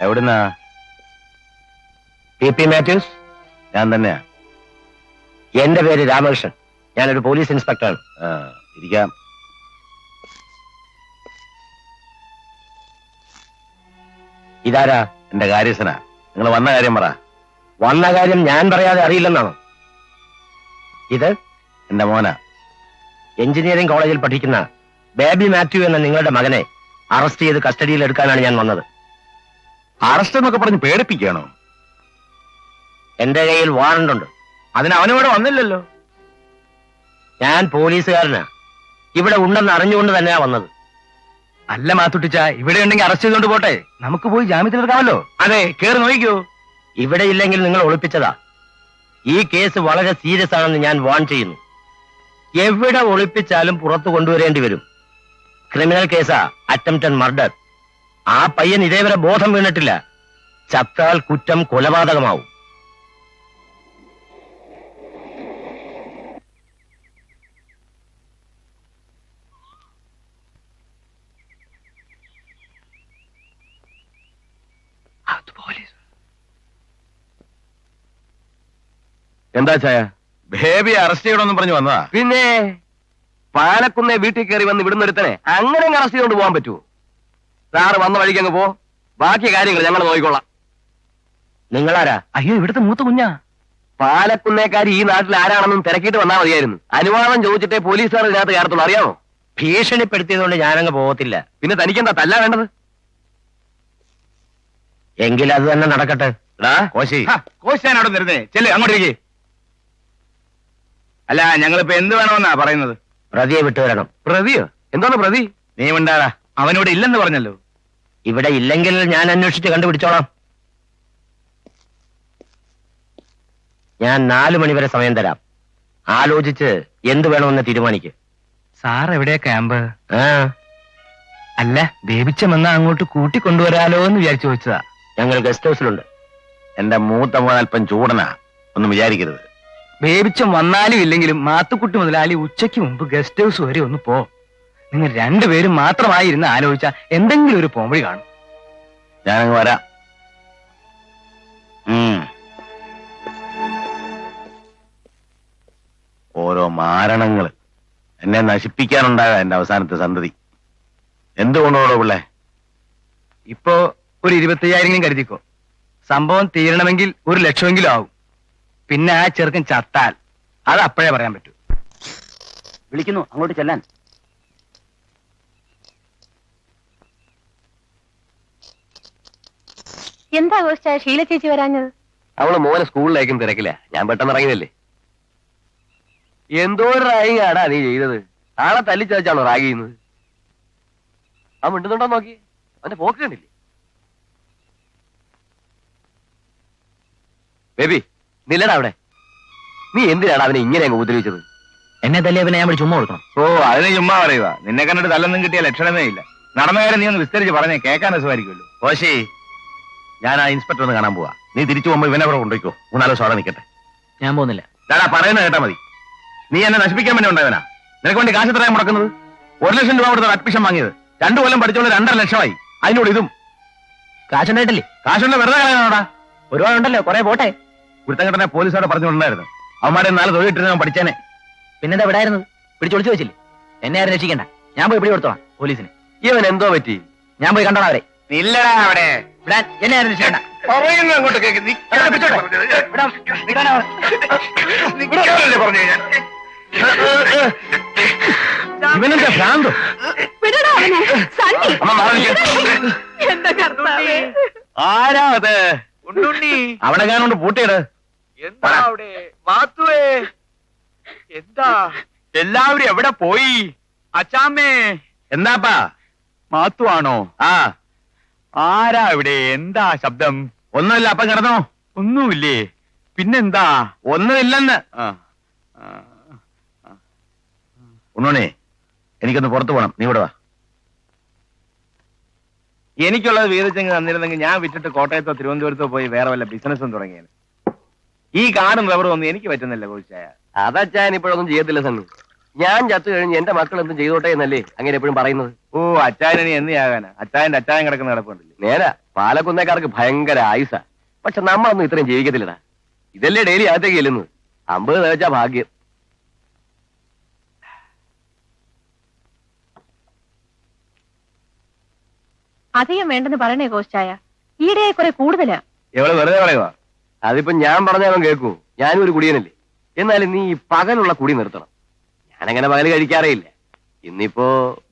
എവിടുന്നാ? P P Mathews ഞാൻ തന്നെയാ. എന്റെ പേര് രാമകൃഷ്ണൻ. ഞാനൊരു പോലീസ് ഇൻസ്പെക്ടറാണ്. ആ, ഇരിക്കാം. ഇതാരാ? എന്റെ കാര്യസ്ഥനാ. നിങ്ങൾ വന്ന കാര്യം പറ. വന്ന കാര്യം ഞാൻ പറയാതെ അറിയില്ലെന്നാണോ? ഇത്? എന്റെ മോന. എഞ്ചിനീയറിംഗ് കോളേജിൽ പഠിക്കുന്ന ബേബി മാത്യു എന്ന നിങ്ങളുടെ മകനെ അറസ്റ്റ് ചെയ്ത് കസ്റ്റഡിയിൽ എടുക്കാനാണ് ഞാൻ വന്നത്. അറസ്റ്റ് എന്നൊക്കെ പറഞ്ഞ് പേടിപ്പിക്കുകയാണോ? എന്റെ കയ്യിൽ വാറണ്ട് ഉണ്ട് അതിന് അവനിവിടെ വന്നില്ലല്ലോ. ഞാൻ പോലീസുകാരനാ. ഇവിടെ ഉണ്ടെന്ന് അറിഞ്ഞുകൊണ്ട് തന്നെയാ വന്നത്. അല്ല മാത്തുട്ടിച്ച ഇവിടെ ഉണ്ടെങ്കിൽ അറസ്റ്റ് ചെയ്തോണ്ട് പോട്ടെ. നമുക്ക് പോയി ജാമ്യത്തിൽ എടുക്കാമല്ലോ. അതെ കേറി നോക്കിക്കോ. ഇവിടെ ഇല്ലെങ്കിൽ നിങ്ങൾ ഒളിപ്പിച്ചതാ. ഈ കേസ് വളരെ സീരിയസ് ആണെന്ന് ഞാൻ വാൺ ചെയ്യുന്നു. എവിടെ ഒളിപ്പിച്ചാലും പുറത്തു കൊണ്ടുവരേണ്ടി വരും. ക്രിമിനൽ കേസാ അറ്റംപ്റ്റഡ് മർഡർ. ആ പയ്യൻ ഇതേവരെ ബോധം വീണിട്ടില്ല. ചത്താൽ കുറ്റം കൊലപാതകമാവും. എന്താ ചായ? ബേബി അറസ്റ്റ് ചെയ്യണമെന്ന് പറഞ്ഞു വന്നതാ. പിന്നെ പാലക്കുന്നേ വീട്ടിൽ കയറി വന്ന് ഇവിടുന്ന് ഒരുത്തനെ അങ്ങനെ അറസ്റ്റ് ചെയ്തുകൊണ്ട് പോകാൻ പറ്റുമോ സാറ് വന്ന വഴിക്ക് അങ്ങ് പോ. ബാക്കി കാര്യങ്ങൾ ഞങ്ങൾ നോക്കിക്കൊള്ളാം. നിങ്ങളാരാ? അയ്യോ ഇവിടുത്തെ മൂത്ത കുഞ്ഞാ. പാലക്കുന്നേക്കാരി ഈ നാട്ടിൽ ആരാണെന്നും തിരക്കിയിട്ട് വന്നാൽ മതിയായിരുന്നു. അനുവാദം ചോദിച്ചിട്ടേ പോലീസുകാർ ഇതിനകത്ത് കയറത്തുള്ളൂ. അറിയാമോ ഭീഷണിപ്പെടുത്തിയതുകൊണ്ട് ഞാനങ്ങ് പോകത്തില്ല. പിന്നെ തനിക്കെന്താ തല്ല വേണ്ടത്? എങ്കിൽ അത് തന്നെ നടക്കട്ടെ. കോശി. കോശ് ഞാൻ അവിടെ നിർത്തേ ചെല്ലേ അങ്ങോട്ടേക്ക് അല്ല ഞങ്ങളിപ്പോ എന്ത് വേണമെന്നാ പറയുന്നത്? പ്രതിയെ വിട്ടുവരണം. പ്രതിയോ? എന്താണ് പ്രതി? നീ ഉണ്ടാടാ അവനോട് ഇല്ലെന്ന് പറഞ്ഞല്ലോ. ഇവിടെ ഇല്ലെങ്കിൽ ഞാൻ അന്വേഷിച്ച് കണ്ടുപിടിച്ചോളാം. ഞാൻ നാലു മണിവരെ സമയം തരാം. ആലോചിച്ച് എന്ത് വേണമെന്ന് തീരുമാനിക്ക്. സാർ എവിടെ ക്യാമ്പ്? ആ. അല്ല ബേബിച്ചമെന്ന അങ്ങോട്ട് കൂട്ടിക്കൊണ്ടുവരാലോ എന്ന് വിചാരിച്ചു ചോദിച്ചതാ ഞങ്ങൾ ഗസ്റ്റ് ഹൗസിലുണ്ട്. എന്റെ മൂത്ത മോൻ അല്പം ചൂടനാ. ഒന്നും വിചാരിക്കരുത്. ബേബിച്ചം വന്നാലും ഇല്ലെങ്കിലും മാത്തുക്കുട്ടി മുതലാളി ഉച്ചയ്ക്ക് മുമ്പ് ഗസ്റ്റ് ഹൗസ് വരെ ഒന്ന് പോ. നിങ്ങൾ രണ്ടുപേരും മാത്രമായി ഇരുന്ന് ആലോചിച്ച എന്തെങ്കിലും ഒരു പോംവഴി കാണും. ഞാനങ്ങ് വരാം. ഓരോ മാരണങ്ങൾ എന്നെ നശിപ്പിക്കാനുണ്ടാകാം എന്റെ അവസാനത്തെ സന്തതി. എന്തുകൊണ്ടോടോ പിള്ളേ? ഇപ്പോ ഒരു ഇരുപത്തയ്യായിരം കരുതിക്കോ. സംഭവം തീരണമെങ്കിൽ ഒരു ലക്ഷമെങ്കിലും ആവും. പിന്നെ ആ ചെറുക്കൻ ചത്താൽ അത് അപ്പോഴേ പറയാൻ പറ്റൂ. വിളിക്കുന്നു അങ്ങോട്ട് ചെല്ലാൻ. എന്താ കോച്ചായ ഷീല ചേച്ചി വരാഞ്ഞത്? അവൾ മോനെ സ്കൂളിലേക്കും തിരക്കില്ല ഞാൻ പെട്ടെന്ന് ഇറങ്ങിയതല്ലേ? എന്തോ ഒരു റാഗിങ് ആടാ നീ ചെയ്തത്. ആളെ തല്ലിച്ചതച്ചാണോ റാഗ് ചെയ്യുന്നത്? ആ മിണ്ടുന്നുണ്ടോ നോക്കി? അവന്റെ പോക്ക് കണ്ടില്ലേ? ബേബി നില്ലടാ അവിടെ. നീ എന്തിനാണ് അവനെ ഇങ്ങനെ അങ്ങ് ഉപദ്രവിച്ചത്? എന്നെ തല്ലിയ പിന്നെ ഞാൻ ചുമ്മാ കൊടുക്കണം. ഓ അതിന് ചുമ്മാ പറയുക നിന്നെ കണ്ടിട്ട് തല്ലൊന്നും കിട്ടിയ ലക്ഷണമേ ഇല്ല. നടന്ന കാര്യം നീ ഒന്ന് വിസ്തരിച്ച് പറഞ്ഞേ കേൾക്കാൻ രസമായിരിക്കുമല്ലോ. കോശി ഞാൻ ആ ഇൻസ്പെക്ടർ ഒന്ന് കാണാൻ പോവാ. നീ തിരിച്ചു പോകുമ്പോ ഇവനെ അവിടെ കൊണ്ടുപോയിക്കോ. മൂന്നാലോ സോടെ നിൽക്കട്ടെ. ഞാൻ പോകുന്നില്ല. ചേട്ടാ പറയുന്ന കേട്ടാ മതി. നീ എന്നെ നശിപ്പിക്കാൻ വേണ്ടി ഉണ്ടായവനാ. നിനക്ക് വേണ്ടി കാശ് എത്രയാ മുടക്കുന്നത്? ഒരു ലക്ഷം രൂപ കൊടുത്ത് അഡ്മിഷൻ വാങ്ങിയത്. രണ്ടു കൊല്ലം പഠിച്ചോണ്ട് രണ്ടര ലക്ഷമായി. അതിനോട് ഇതും. കാശുണ്ടായിട്ടില്ലേ? കാശുണ്ട്? വെറുതെ കളയാനോടാ? ഒരുപാടുണ്ടല്ലോ കുറെ പോട്ടെ. കുരുത്തങ്കട്ടനെ പോലീസോടെ പറഞ്ഞുകൊണ്ടായിരുന്നു. അവന്മാരെ നാല് തൊഴിലിട്ടിരുന്ന ഞാൻ പഠിച്ചേനെ. പിന്നെന്താ വിടായിരുന്നു പിടിച്ചൊളിച്ചു വെച്ചില്ലേ? എന്നെ ആരും രക്ഷിക്കണ്ട. ഞാൻ പോയി പിടി കൊടുത്തോളാം പോലീസിന്. ഇവൻ എന്തോ പറ്റി? ഞാൻ പോയി കണ്ടോളാം അവരെ. ഇല്ലടാ അവിടെ. വിടാൻ എന്നെ അങ്ങോട്ട് കേക്ക്. നിൽക്കാനല്ലേ പറഞ്ഞു ഞാൻ? ഇവനെന്താ ഭ്രാന്തോ? ആരാ അത്? അവിടെ ഞാനോണ്ട് പൂട്ടിയിട് എന്താ അവിടെ? മാത്തുവേ എന്താ? എല്ലാവരും എവിടെ പോയി? അച്ചാമ്മേ. എന്താപ്പാ? മാത്തു ആണോ ആ. ആരാ ഇവിടെ? എന്താ ശബ്ദം? ഒന്നുമില്ല അപ്പം കിടന്നോ. ഒന്നുമില്ലേ? പിന്നെന്താ? ഒന്നുമില്ലെന്ന്. ഉണ്ണോണേ എനിക്കൊന്ന് പുറത്തു പോണം. നീ ഇവിടെ വാ. എനിക്കുള്ളത് വീതിച്ചെങ്ങ് തന്നിരുന്നെങ്കിൽ ഞാൻ വിറ്റിട്ട് കോട്ടയത്തോ തിരുവനന്തപുരത്തോ പോയി വേറെ വല്ല ബിസിനസ്സും തുടങ്ങിയത് ഈ കാടും റബ്ബറും ഒന്നും എനിക്ക് പറ്റുന്നില്ല കോഴിച്ചായ അതച്ചാൻ ഇപ്പോഴൊന്നും ചെയ്യത്തില്ല സണ്ണി. ഞാൻ ചത്തു കഴിഞ്ഞ് എന്റെ മക്കൾ എന്തും ചെയ്തോട്ടെ എന്നല്ലേ അങ്ങനെ എപ്പോഴും പറയുന്നത്? ഓ അച്ചായനി എന്നയാകാനാ അച്ചായന്റെ അച്ചായൻ കിടക്കുന്ന കിടപ്പുണ്ടല്ലേ നേരാ പാലക്കുന്നേക്കാർക്ക് ഭയങ്കര ആയുസ. പക്ഷെ നമ്മളൊന്നും ഇത്രയും ജീവിക്കത്തില്ലടാ. ഇതല്ലേ ഡെയിലി അകത്തേക്ക് ചെല്ലുന്നത്? അമ്പത് തേച്ചാ ഭാഗ്യം. അധികം വേണ്ടെന്ന് പറയണേ കോസ്റ്റായ ഈടെയായി കുറെ കൂടുതലാ. എവൾ വെറുതെ പറയുക അതിപ്പോ ഞാൻ പറഞ്ഞാലും കേൾക്കൂ ഞാനും ഒരു കുടിയനല്ലേ. എന്നാലും നീ ഈ പകലുള്ള കുടി നിർത്തണം. ഞാനങ്ങനെ പകൽ കഴിക്കാറേയില്ല. ഇന്നിപ്പോ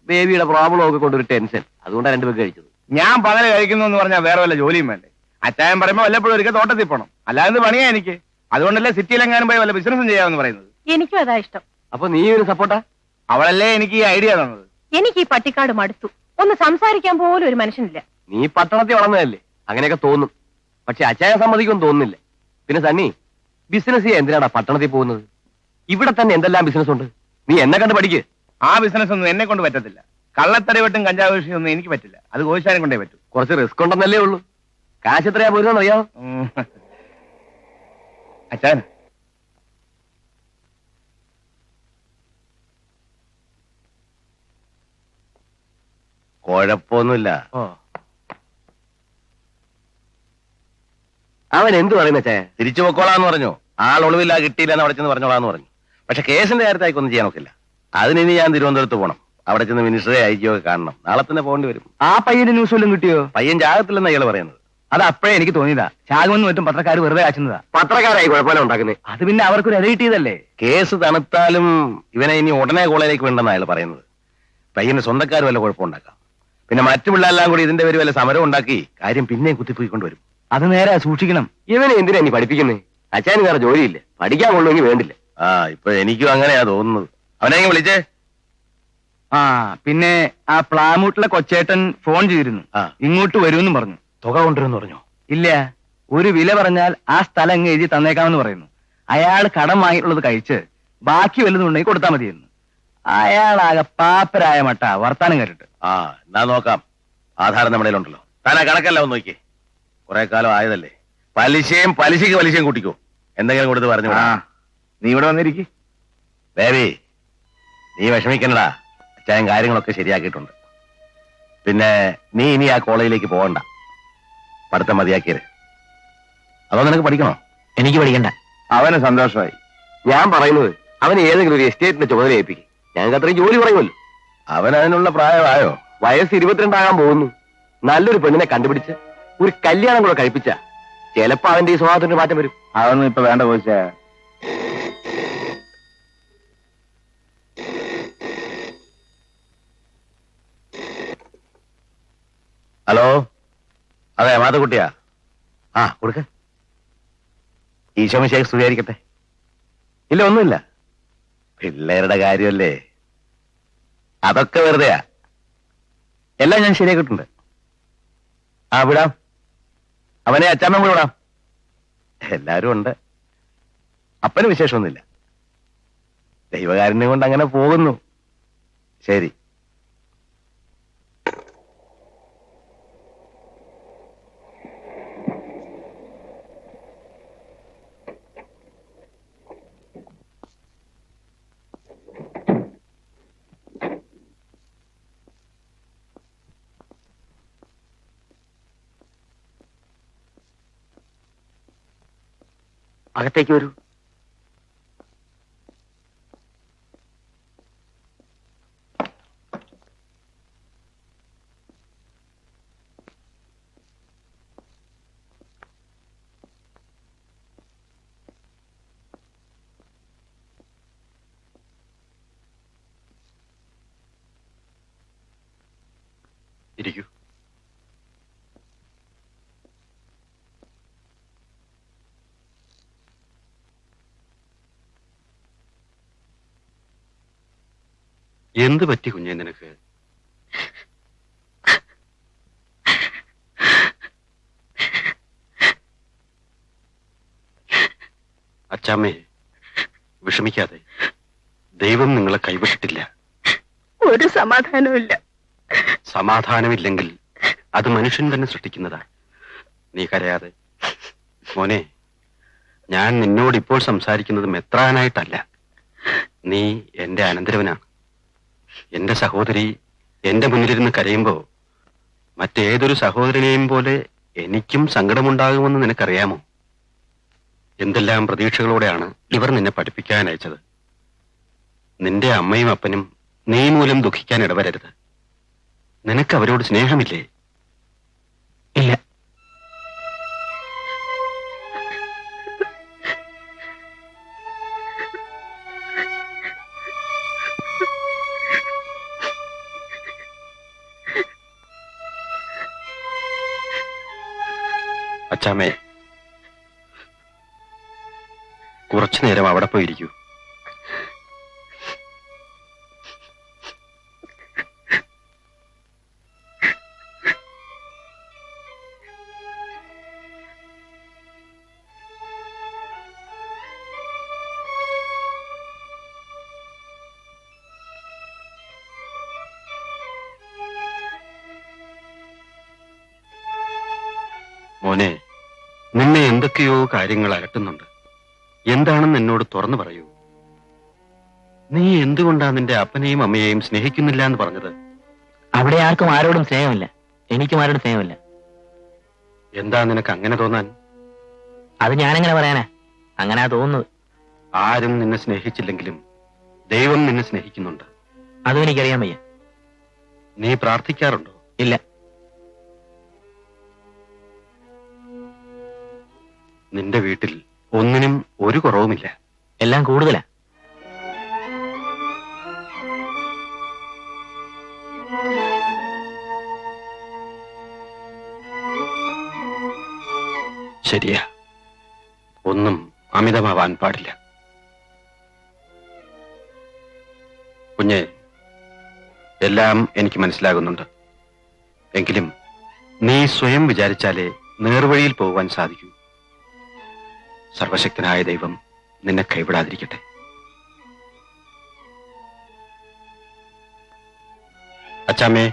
ബേബിയുടെ പ്രോബ്ലം ഒക്കെ കൊണ്ടൊരു ടെൻഷൻ അതുകൊണ്ടാണ് രണ്ടു പേർക്ക് കഴിച്ചത്. ഞാൻ പകൽ കഴിക്കുന്നു എന്ന് പറഞ്ഞാൽ വേറെ വല്ല ജോലിയും വേണ്ടേ? അച്ചായൻ പറയുമ്പോ വല്ലപ്പോഴും ഒരിക്കൽ തോട്ടത്തിൽ പോകണം അല്ലാതെ പണിയാ എനിക്ക്? അതുകൊണ്ടല്ലേ സിറ്റിയിലെങ്ങാനും പോയി വല്ല ബിസിനസ്സും ചെയ്യാമെന്ന് പറയുന്നത്. എനിക്കും അതാ ഇഷ്ടം. അപ്പൊ നീ ഒരു സപ്പോർട്ടാ അവളല്ലേ എനിക്ക് ഈ ഐഡിയ തന്നത്. എനിക്ക് ഈ പട്ടിക്കാട് മടുത്തു. ഒന്ന് സംസാരിക്കാൻ പോലും ഒരു മനുഷ്യനില്ല. നീ പട്ടണത്തിൽ വളർന്നതല്ലേ? അങ്ങനെയൊക്കെ തോന്നും. പക്ഷെ അച്ചായ സമ്മതിക്കൊന്നും തോന്നുന്നില്ല. പിന്നെ സണ്ണി ബിസിനസ് ചെയ്യാൻ എന്തിനാടാ പട്ടണത്തിൽ പോകുന്നത്? ഇവിടെ തന്നെ എന്തെല്ലാം ബിസിനസ് ഉണ്ട്? നീ എന്നെ കണ്ട് പഠിക്ക്. ആ ബിസിനസ് ഒന്നും എന്നെ കൊണ്ട് പറ്റത്തില്ല. കള്ളത്തരവട്ടും കഞ്ചാവ് ഒന്നും എനിക്ക് പറ്റില്ല. അത് കോശാരം കൊണ്ടേ പറ്റൂ. കുറച്ച് റിസ്ക് ഉണ്ടെന്നല്ലേ ഉള്ളൂ. കാശ് എത്രയാ പോരുന്നെന്ന് അച്ഛാൻ. കുഴപ്പമൊന്നുമില്ല. അവൻ എന്തു പറയുന്ന ചേ തിരിച്ചു പൊക്കോളാന്ന് പറഞ്ഞു. ആൾ ഒളിവില്ല കിട്ടിയില്ല എന്ന് അവിടെ ചെന്ന് പറഞ്ഞോളാന്ന് പറഞ്ഞു. പക്ഷെ കേസിന്റെ കാര്യത്തിൽ ഒന്നും ചെയ്യാൻ നോക്കില്ല. അതിനി ഞാൻ തിരുവനന്തപുരത്ത് പോകണം അവിടെ ചെന്ന് മിനിസ്റ്ററെ അയക്കുകയൊക്കെ കാണണം. നാളെ തന്നെ പോകേണ്ടി വരും. ആ പയ്യന്റെ ന്യൂസ് വല്ലതും കിട്ടിയോ? പയ്യൻ ജാകത്തില്ലെന്ന് അയാൾ പറയുന്നത്. അത് അപ്പഴേ എനിക്ക് തോന്നിയതാ. ശാഖമെന്ന് മറ്റും പത്രക്കാർ വെറുതെ കാച്ചുന്നതാ പത്രക്കാരായി കുഴപ്പമില്ല ഉണ്ടാക്കുന്നത് അത് പിന്നെ അവർക്കൊരു ഇര കിട്ടിയതല്ലേ? കേസ് തണുത്താലും ഇവനെ ഇനി ഉടനെ കോളേജിലേക്ക് വേണ്ടെന്ന് അയാൾ പറയുന്നത്. പയ്യന് സ്വന്തക്കാർ വല്ല കുഴപ്പമുണ്ടാക്കാം പിന്നെ മറ്റു പിള്ളേരെല്ലാം കൂടി ഇതിന്റെ പേര് വല്ല സമരം ഉണ്ടാക്കി കാര്യം പിന്നെയും കുത്തിപ്പോയിക്കൊണ്ടുവരും അത് നേരെ സൂക്ഷിക്കണം. ഇവനെ എന്തിനാ ഇനി പഠിപ്പിക്കുന്നേ? അച്ഛന് വേറെ ജോലിയില്ല. പഠിക്കാൻ കൊള്ളുമെങ്കിൽ വേണ്ടില്ല. ആ ഇപ്പൊ എനിക്കും അങ്ങനെയാ തോന്നുന്നത്. അവനെ വിളിച്ചേ? ആ പിന്നെ ആ പ്ലാമൂട്ടിലെ കൊച്ചേട്ടൻ ഫോൺ ചെയ്തിരുന്നു. ആ. ഇങ്ങോട്ട് വരുമെന്നും പറഞ്ഞു. തുക കൊണ്ടുവരുമെന്ന് പറഞ്ഞു? ഇല്ല ഒരു വില പറഞ്ഞാൽ ആ സ്ഥലം അങ്ങ് എഴുതി തന്നേക്കാമെന്ന് പറയുന്നു. അയാൾ കടം വാങ്ങിയിട്ടുള്ളത് കഴിച്ച് ബാക്കി വല്ലതും ഉണ്ടെങ്കിൽ കൊടുത്താൽ മതിയെന്ന്. അയാളാകെ പാപ്പരായ മട്ട വർത്താനം കേട്ടിട്ട്. ആ എന്നാ നോക്കാം. ആധാരം നമ്മുടെ ഉണ്ടല്ലോ താനാ കണക്കല്ല ഒന്ന് നോക്കിയേ. കുറെ കാലം ആയതല്ലേ. പലിശയും പലിശയ്ക്ക് പലിശയും കൂട്ടിക്കോ. എന്തെങ്കിലും കൊടുത്ത് പറഞ്ഞു വിടാം. നീ ഇവിടെ വന്നിരിക്കേ. ബേബി നീ വിഷമിക്കണ്ടടാ. അച്ചായൻ കാര്യങ്ങളൊക്കെ ശരിയാക്കിയിട്ടുണ്ട്. പിന്നെ നീ ഇനി ആ കോളേജിലേക്ക് പോകണ്ട. പഠിത്തം മതിയാക്കിയത്. അതോ നിനക്ക് പഠിക്കണോ? എനിക്ക് പഠിക്കണ്ട. അവന് സന്തോഷമായി. ഞാൻ പറയുന്നത് അവന് ഏതെങ്കിലും ഒരു എസ്റ്റേറ്റിന്റെ ചുമതല ഏൽപ്പിക്കും. ഞങ്ങൾക്ക് അത്രയും ജോലി പറയുമല്ലോ. അവൻ അതിനുള്ള പ്രായമായോ? വയസ്സ് ഇരുപത്തിരണ്ടാകാൻ പോകുന്നു. നല്ലൊരു പെണ്ണിനെ കണ്ടുപിടിച്ച് ഒരു കല്യാണം കൂടെ കഴിപ്പിച്ച ചിലപ്പോ അവന്റെ ഈ സ്വഭാവത്തിന് മാറ്റം വരും. അതൊന്നും ഇപ്പൊ വേണ്ട പോയിച്ചേ ഹലോ? അതെ മാതകുട്ടിയാ ആ കൊടുക്ക. ഈശോമിശേഖ് സ്തുതിയായിരിക്കട്ടെ. ഇല്ല ഒന്നുമില്ല. പിള്ളേരുടെ കാര്യമല്ലേ? അതൊക്കെ വെറുതെയാ. എല്ലാം ഞാൻ ശരിയാക്കിയിട്ടുണ്ട്. ആ വിടാം. അവനെ അച്ചാമ്മ കൂടെ വിടാം. എല്ലാരും ഉണ്ട്. അപ്പന് വിശേഷമൊന്നുമില്ല. ദൈവകാരുണ്യം കൊണ്ട് അങ്ങനെ പോകുന്നു. ശരി. അകത്തേക്ക് വരൂ. ഇരിക്കൂ. എന്ത് പറ്റി കുഞ്ഞെ നിനക്ക്? അച്ചാമ്മേ വിഷമിക്കാതെ. ദൈവം നിങ്ങളെ കൈവിട്ടിട്ടില്ല. ഒരു സമാധാനമില്ല സമാധാനമില്ലെങ്കിൽ അത് മനുഷ്യൻ തന്നെ സൃഷ്ടിക്കുന്നതാ. നീ കരയാതെ. മോനെ ഞാൻ നിന്നോട് ഇപ്പോൾ സംസാരിക്കുന്നത് മെത്രാനായിട്ടല്ല. നീ എന്റെ അനന്തരവനാണ് എന്റെ സഹോദരി എന്റെ മുന്നിലിരുന്ന് കരയുമ്പോ മറ്റേതൊരു സഹോദരനെയും പോലെ എനിക്കും സങ്കടമുണ്ടാകുമെന്ന് നിനക്കറിയാമോ? എന്തെല്ലാം പ്രതീക്ഷകളോടെയാണ് ഇവർ നിന്നെ പഠിപ്പിക്കാൻ അയച്ചത്? നിന്റെ അമ്മയും അപ്പനും നീ മൂലം ദുഃഖിക്കാൻ ഇടവരരുത്. നിനക്ക് അവരോട് സ്നേഹമില്ലേ? ഇല്ല. അച്ചാമ്മേ. കുറച്ചു നേരം അവിടെ പോയിരിക്കൂ. മോനെ നിന്നെ എന്തൊക്കെയോ കാര്യങ്ങൾ അലട്ടുന്നുണ്ട് എന്താണെന്ന് എന്നോട് തുറന്നു പറയൂ. നീ എന്തുകൊണ്ടാ നിന്റെ അപ്പനെയും അമ്മയെയും സ്നേഹിക്കുന്നില്ല എന്ന് പറഞ്ഞത്? അവിടെ ആർക്കും ആരോടും സ്നേഹമില്ല. എനിക്കും ആരോടും സ്നേഹമില്ല. എന്താ നിനക്ക് അങ്ങനെ തോന്നാൻ? അത് ഞാനെങ്ങനെ പറയാനാ? അങ്ങനെ തോന്നുന്നത്. ആരും നിന്നെ സ്നേഹിച്ചില്ലെങ്കിലും ദൈവം നിന്നെ സ്നേഹിക്കുന്നുണ്ട്. അതും എനിക്കറിയാൻ വയ്യ. നീ പ്രാർത്ഥിക്കാറുണ്ടോ? ഇല്ല. നിന്റെ വീട്ടിൽ ഒന്നിനും ഒരു കുറവുമില്ല. എല്ലാം കൂടുതലാ. ശരിയാ. ഒന്നും അമിതമാവാൻ പാടില്ല. കുഞ്ഞെ എല്ലാം എനിക്ക് മനസ്സിലാകുന്നുണ്ട്. എങ്കിലും നീ സ്വയം വിചാരിച്ചാലേ നേർവഴിയിൽ പോകുവാൻ സാധിക്കൂ. സർവശക്തനായ ദൈവം നിന്നെ കൈവിടാതിരിക്കട്ടെ. അച്ചാമ്മേ.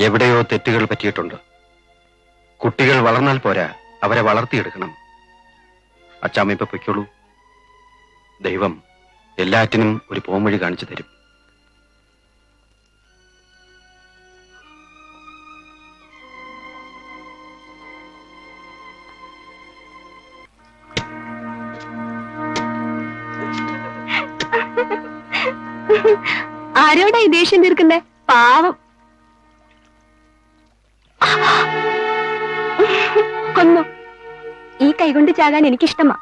എവിടെയോ തെറ്റുകൾ പറ്റിയിട്ടുണ്ട്. കുട്ടികൾ വളർന്നാൽ പോരാ അവരെ വളർത്തിയെടുക്കണം. അച്ചാമ്മ ഇപ്പൊ പൊയ്ക്കോളൂ. ദൈവം എല്ലാറ്റിനും ഒരു പോംവഴി കാണിച്ചു തരും. ഈ ദേഷ്യം തീർക്കുന്നേ പാവം. കൊന്നു. ഈ കൈകൊണ്ട് ചാകാൻ എനിക്കിഷ്ടമാ.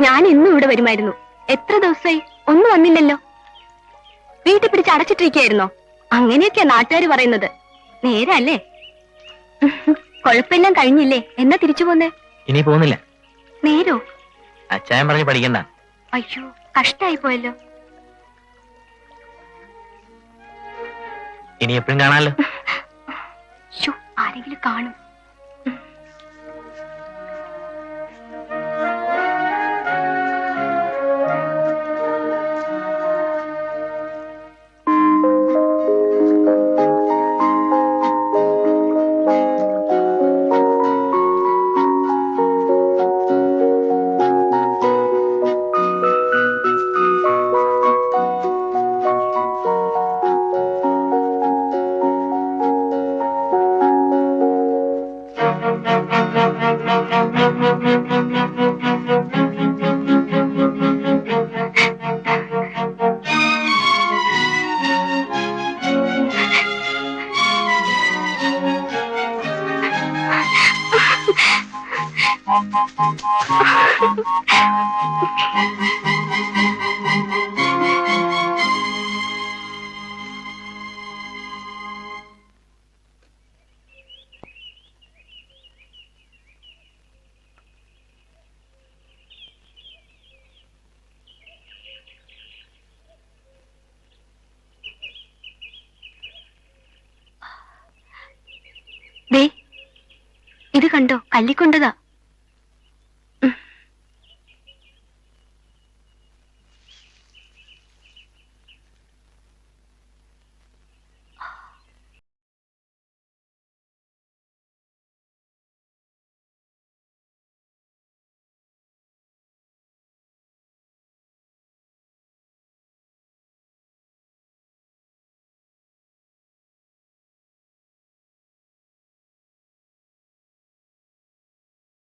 ഞാൻ ഇന്നും ഇവിടെ വരുമായിരുന്നു. എത്ര ദിവസമായി? ഒന്നും വന്നില്ലല്ലോ. വീട്ടിൽ പിടിച്ച് അടച്ചിട്ടിരിക്കുകയായിരുന്നോ? അങ്ങനെയൊക്കെയാ നാട്ടുകാർ പറയുന്നത്. നേരല്ലേ? കൊഴപ്പെല്ലാം കഴിഞ്ഞില്ലേ? എന്നാ തിരിച്ചു പോന്നേ? ഇനി പോകുന്നില്ല. നേരോ? അച്ചായൻ പറഞ്ഞ് പഠിക്കണ്ട. അയ്യോ കഷ്ടായി പോയല്ലോ. ഇനി എപ്പോഴും കാണാലോ? ആരെങ്കിലും കാണും. ഇത് കണ്ടോ കല്ലിക്കൊണ്ടതാ.